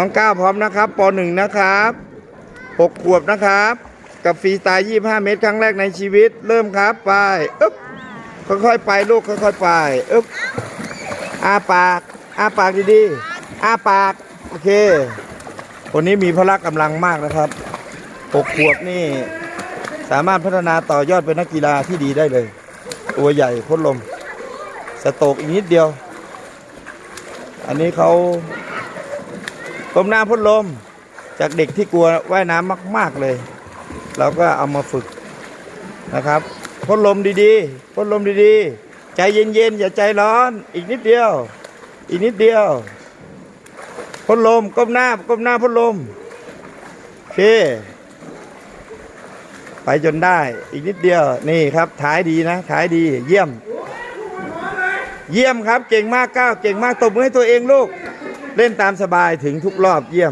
น้องก้าวพร้อมนะครับปหนึ่งนะครับหกขวบนะครับ กับฟรีสไตล์ยี่ห้าเมตรครั้งแรกในชีวิต เริ่มครับ ไปอึ๊บค่อยๆไปลูกค่อยๆไปอึ๊บอ้าปากอ้าปากดีๆอ้าปากโอเคคนนี้มีพละกำลังมากนะครับหกขวบนี่ สามารถพัฒนาต่อยอดเป็นนักกีฬาที่ดีได้เลย ตัวใหญ่พ้นลม สโตกอีกนิดเดียว อันนี้เขา ก้มหน้าพ่นลม จากเด็กที่กลัวว่ายน้ำมาก ๆเลย เราก็เอามาฝึกนะครับพ่นลมดีๆพ่นลมดีๆ ใจเย็นๆ อย่าใจร้อน อีกนิดเดียว อีกนิดเดียวพ่นลมก้มหน้าก้มหน้าพ่นลมโอเคไปจนได้อีกนิดเดียวนี่ครับท้ายดีนะท้ายดีเยี่ยม เยี่ยมครับเก่งมากก้าวเก่งมากตบมือให้ตัวเองลูก เล่นตามสบายถึงทุกรอบเยี่ยม